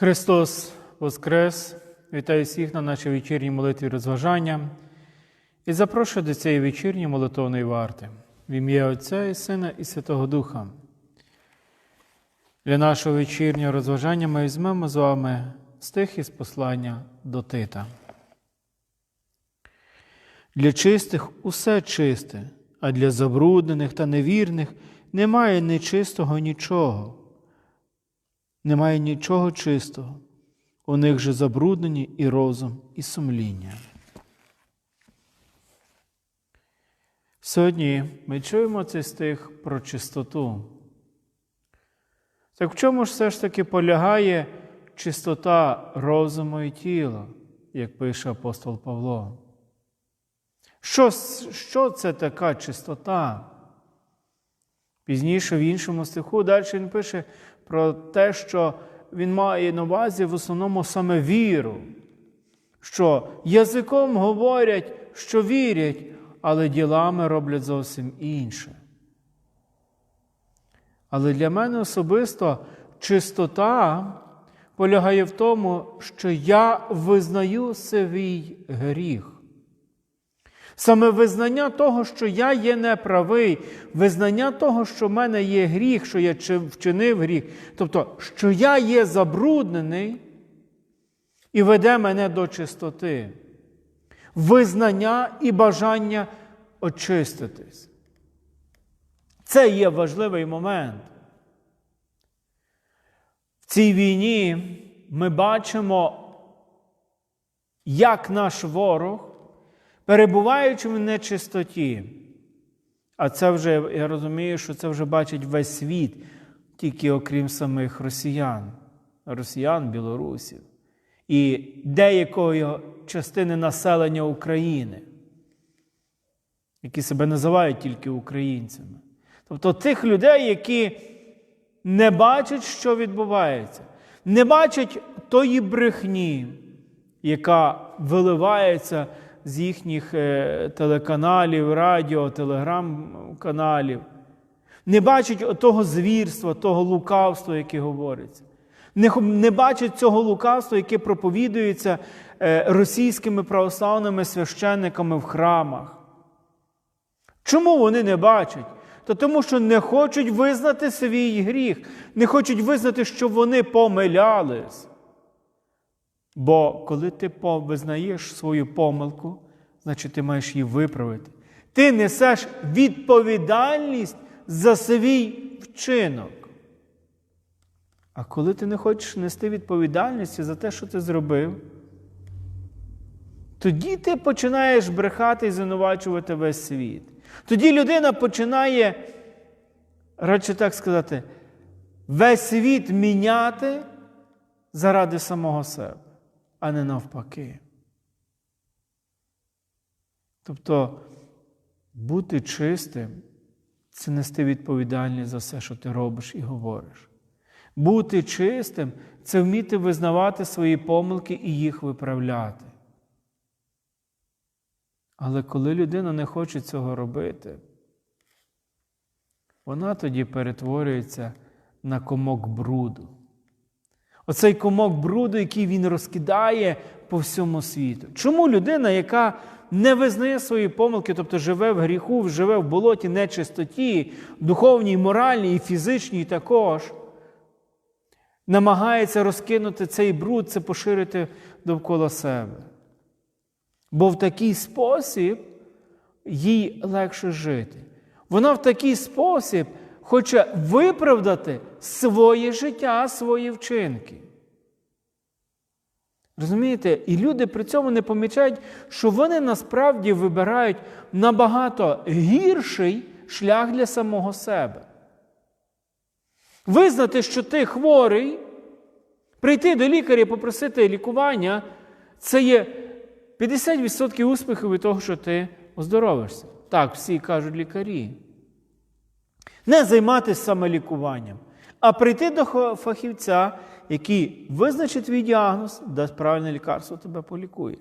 Христос Воскрес! Вітаю всіх на нашій вечірній молитві розважання і запрошую до цієї вечірньої молитовної варти в ім'я Отця і Сина і Святого Духа. Для нашого вечірнього розважання ми візьмемо з вами стих із послання до Тита. Для чистих усе чисте, а для забруднених та невірних немає нечистого нічого. Немає нічого чистого. У них же забруднені і розум, і сумління. Сьогодні ми чуємо цей стих про чистоту. Так в чому ж все ж таки полягає чистота розуму і тіла, як пише апостол Павло? Що, що це така чистота? Пізніше в іншому стиху далі він пише про те, що він має на увазі в основному саме віру, що язиком говорять, що вірять, але ділами роблять зовсім інше. Але для мене особисто чистота полягає в тому, що я визнаю свій гріх. Саме визнання того, що я є неправий, визнання того, що в мене є гріх, що я вчинив гріх, тобто, що я є забруднений і веде мене до чистоти, визнання і бажання очиститись. Це є важливий момент. В цій війні ми бачимо, як наш ворог перебуваючи в нечистоті, а це вже, я розумію, що це вже бачить весь світ, тільки окрім самих росіян, росіян, білорусів. І деякої частини населення України, які себе називають тільки українцями. Тобто тих людей, які не бачать, що відбувається, не бачать тої брехні, яка виливається з їхніх телеканалів, радіо, телеграм-каналів, не бачать того звірства, того лукавства, яке говориться. Не, не бачать цього лукавства, яке проповідується російськими православними священниками в храмах. Чому вони не бачать? Та тому, що не хочуть визнати свій гріх, не хочуть визнати, що вони помилялись. Бо коли ти визнаєш свою помилку, значить ти маєш її виправити. Ти несеш відповідальність за свій вчинок. А коли ти не хочеш нести відповідальність за те, що ти зробив, тоді ти починаєш брехати і звинувачувати весь світ. Тоді людина починає, радше так сказати, весь світ міняти заради самого себе а не навпаки. Тобто бути чистим це нести відповідальність за все, що ти робиш і говориш. Бути чистим це вміти визнавати свої помилки і їх виправляти. Але коли людина не хоче цього робити, вона тоді перетворюється на комок бруду. Оцей комок бруду, який він розкидає по всьому світу. Чому людина, яка не визнає свої помилки, тобто живе в гріху, живе в болоті нечистоті, духовній, моральній і фізичній також, намагається розкинути цей бруд, це поширити довкола себе? Бо в такий спосіб їй легше жити. Вона в такий спосіб хоче виправдати своє життя, свої вчинки. Розумієте? І люди при цьому не помічають, що вони насправді вибирають набагато гірший шлях для самого себе. Визнати, що ти хворий, прийти до лікаря і попросити лікування, це є 50% успіху від того, що ти оздоровишся. Так, всі кажуть лікарі. Не займатися самолікуванням, а прийти до фахівця, який визначить твій діагноз, дасть правильне лікарство, тебе полікує.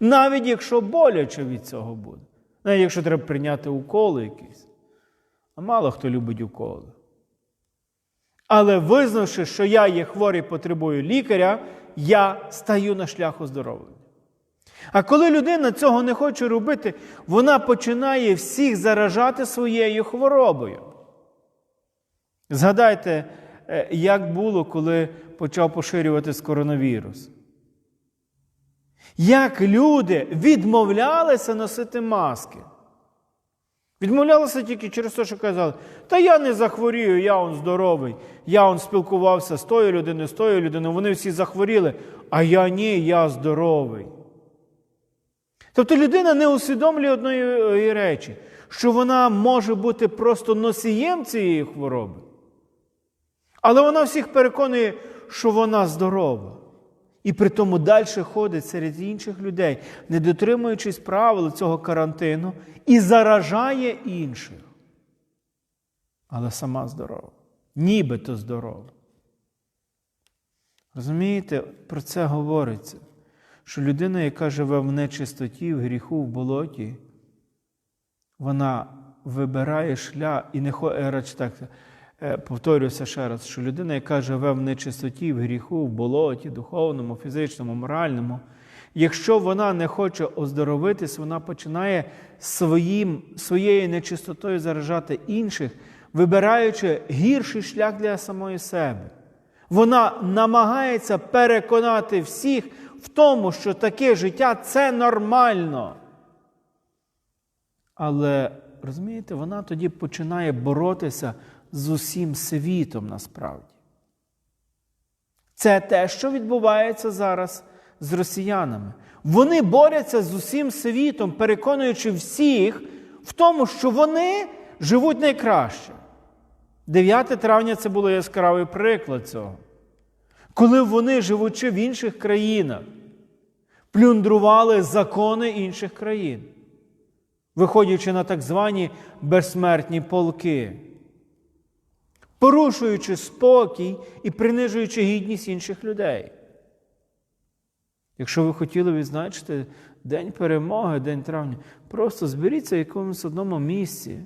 Навіть якщо боляче від цього буде. Навіть якщо треба прийняти уколи якісь. А мало хто любить уколи. Але визнавши, що я є хворий, потребую лікаря, я стаю на шлях оздоровлення. А коли людина цього не хоче робити, вона починає всіх заражати своєю хворобою. Згадайте, е, як було, коли почав поширюватись коронавірус. Як люди відмовлялися носити маски. Відмовлялися тільки через те, що казали, та я не захворію, я он здоровий. Я он спілкувався з тою людиною, з тою людиною, вони всі захворіли, а я ні, я здоровий. Тобто людина не усвідомлює одної речі, що вона може бути просто носієм цієї хвороби. Але вона всіх переконує, що вона здорова. І при тому далі ходить серед інших людей, не дотримуючись правил цього карантину, і заражає інших. Але сама здорова. Нібито здорова. Розумієте, про це говориться, що людина, яка живе в нечистоті, в гріху, в болоті, вона вибирає шлях і не ходить так. Е, повторюся ще раз, що людина, яка живе в нечистоті, в гріху, в болоті, духовному, фізичному, моральному, якщо вона не хоче оздоровитись, вона починає своїм, своєю нечистотою заражати інших, вибираючи гірший шлях для самої себе. Вона намагається переконати всіх в тому, що таке життя це нормально. Але розумієте, вона тоді починає боротися з усім світом насправді. Це те, що відбувається зараз з росіянами. Вони борються з усім світом, переконуючи всіх в тому, що вони живуть найкраще. 9 травня це було яскравий приклад цього. Коли вони, живучи в інших країнах, плюндрували закони інших країн, виходячи на так звані безсмертні полки порушуючи спокій і принижуючи гідність інших людей. Якщо ви хотіли відзначити День перемоги, День травня, просто зберіться в якомусь одному місці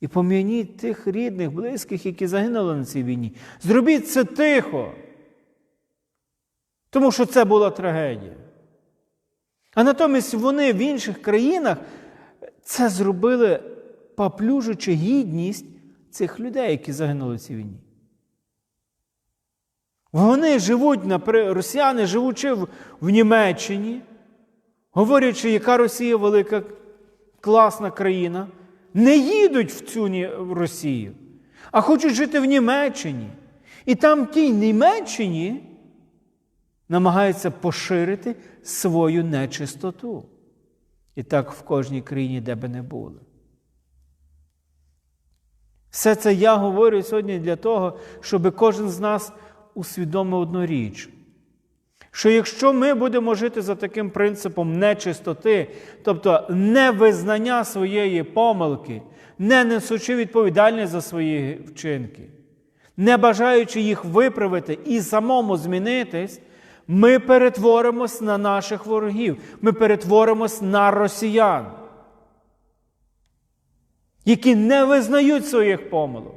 і пом'яніть тих рідних, близьких, які загинули на цій війні. Зробіть це тихо, тому що це була трагедія. А натомість вони в інших країнах це зробили, поплюжучи гідність цих людей, які загинули в цій війні. Вони живуть, росіяни, живучи в, Німеччині, говорячи, яка Росія велика, класна країна, не їдуть в цю Росію, а хочуть жити в Німеччині. І там в тій Німеччині намагаються поширити свою нечистоту. І так в кожній країні, де би не були. Все це я говорю сьогодні для того, щоб кожен з нас усвідомив одну річ. Що якщо ми будемо жити за таким принципом нечистоти, тобто невизнання своєї помилки, не несучи відповідальність за свої вчинки, не бажаючи їх виправити і самому змінитись, ми перетворимось на наших ворогів, ми перетворимось на росіян які не визнають своїх помилок,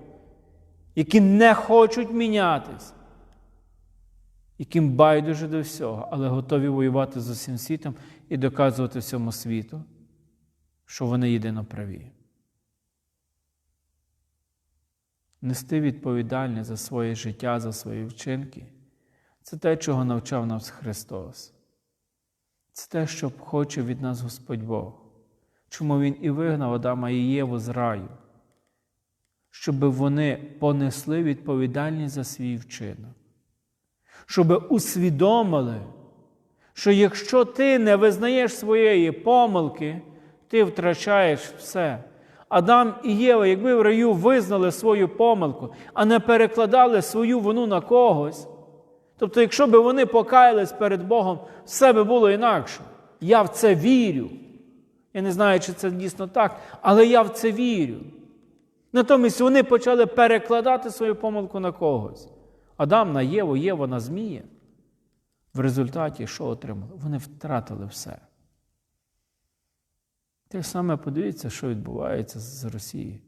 які не хочуть мінятись, яким байдуже до всього, але готові воювати з усім світом і доказувати всьому світу, що вони єдино праві. Нести відповідальність за своє життя, за свої вчинки це те, чого навчав нас Христос. Це те, що хоче від нас Господь Бог чому він і вигнав Адама і Єву з раю, щоб вони понесли відповідальність за свій вчинок, щоб усвідомили, що якщо ти не визнаєш своєї помилки, ти втрачаєш все. Адам і Єва, якби в раю визнали свою помилку, а не перекладали свою вину на когось. Тобто, якщо б вони покаялись перед Богом, все би було інакше. Я в це вірю. Я не знаю, чи це дійсно так, але я в це вірю. Натомість вони почали перекладати свою помилку на когось. Адам на Єву, Єва на Змія. В результаті що отримали? Вони втратили все. Те саме подивіться, що відбувається з Росією.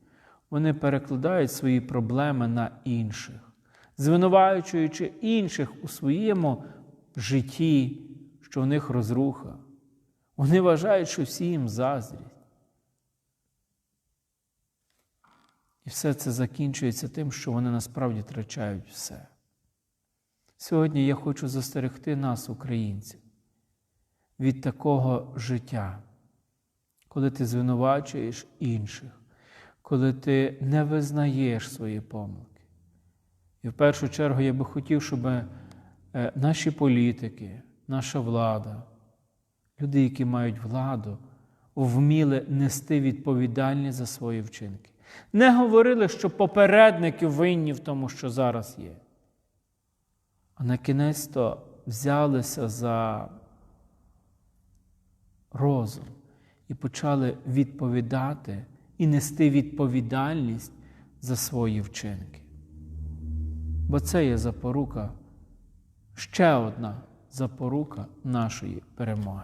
вони перекладають свої проблеми на інших, звинувачуючи інших у своєму житті, що в них розруха. Вони вважають, що всі їм заздрять. І все це закінчується тим, що вони насправді втрачають все. Сьогодні я хочу застерегти нас, українців, від такого життя, коли ти звинувачуєш інших, коли ти не визнаєш свої помилки. І в першу чергу я би хотів, щоб е, наші політики, наша влада, люди, які мають владу, вміли нести відповідальність за свої вчинки. Не говорили, що попередники винні в тому, що зараз є. А на кінець то взялися за розум і почали відповідати і нести відповідальність за свої вчинки. Бо це є запорука, ще одна запорука нашої перемоги.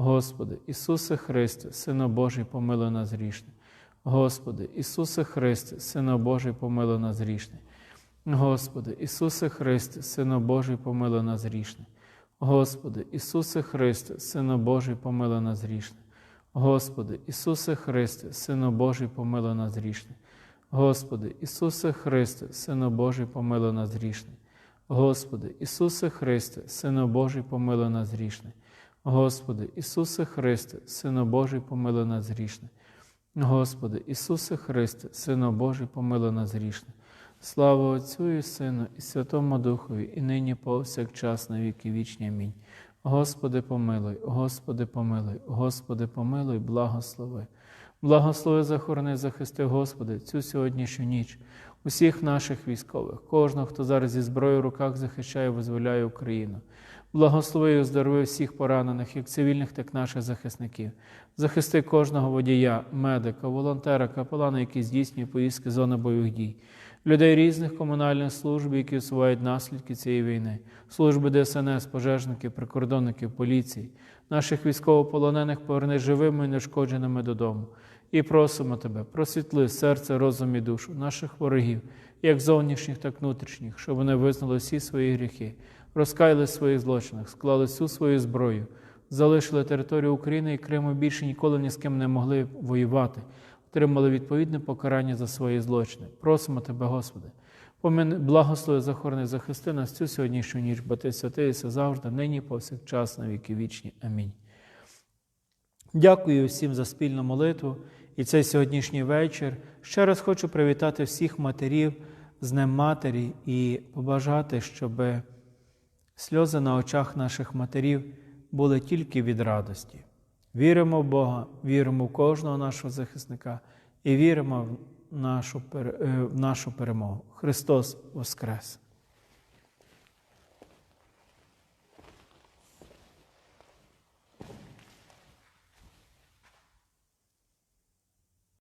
Господи, Ісусе Христе, Сино Божий, помилуй нас грішне. Господи, Ісусе Христе, Сино Божий, помилуй нас грішне. Господи, Ісусе Христе, Сино Божий, помилуй нас грішне. Господи, Ісусе Христе, Сино Божий, помилуй нас грішне. Господи, Ісусе Христе, Сино Божий, помилуй нас грішне. Господи, Ісусе Христе, Сино Божий, помилуй нас грішне. Господи, Ісусе Христе, Сино Божий, помилуй нас грішне. Господи, Ісусе Христе, Сино Божий, помилуй нас грішне. Господи, Ісусе Христе, Сино Божий, помилуй нас грішне. Слава Отцю і Сину, і Святому Духові, і нині повсякчас на віки вічні. Амінь. Господи, помилуй, Господи, помилуй, Господи, помилуй, благослови. Благослови, захорони, захисти, Господи, цю сьогоднішню ніч, усіх наших військових, кожного, хто зараз зі зброєю в руках захищає, визволяє Україну. Благослови і оздорови всіх поранених, як цивільних, так і наших захисників. Захисти кожного водія, медика, волонтера, капелана, які здійснює поїздки зони бойових дій, людей різних комунальних служб, які усувають наслідки цієї війни, служби ДСНС, пожежників, прикордонників, поліції, наших військовополонених поверни живими і нешкодженими додому. І просимо Тебе, просвітли серце, розум і душу наших ворогів, як зовнішніх, так і внутрішніх, щоб вони визнали всі свої гріхи, розкаяли в своїх злочинах, склали всю свою зброю, залишили територію України і Криму більше ніколи ні з ким не могли воювати, отримали відповідне покарання за свої злочини. Просимо Тебе, Господи, помини, благослови, захорони, захисти нас цю сьогоднішню ніч, бо Ти святий, все завжди, нині, повсякчас, на віки вічні. Амінь. Дякую всім за спільну молитву і цей сьогоднішній вечір. Ще раз хочу привітати всіх матерів з Днем Матері і побажати, щоб сльози на очах наших матерів були тільки від радості. Віримо в Бога, віримо в кожного нашого захисника і віримо в нашу, в нашу перемогу. Христос Воскрес!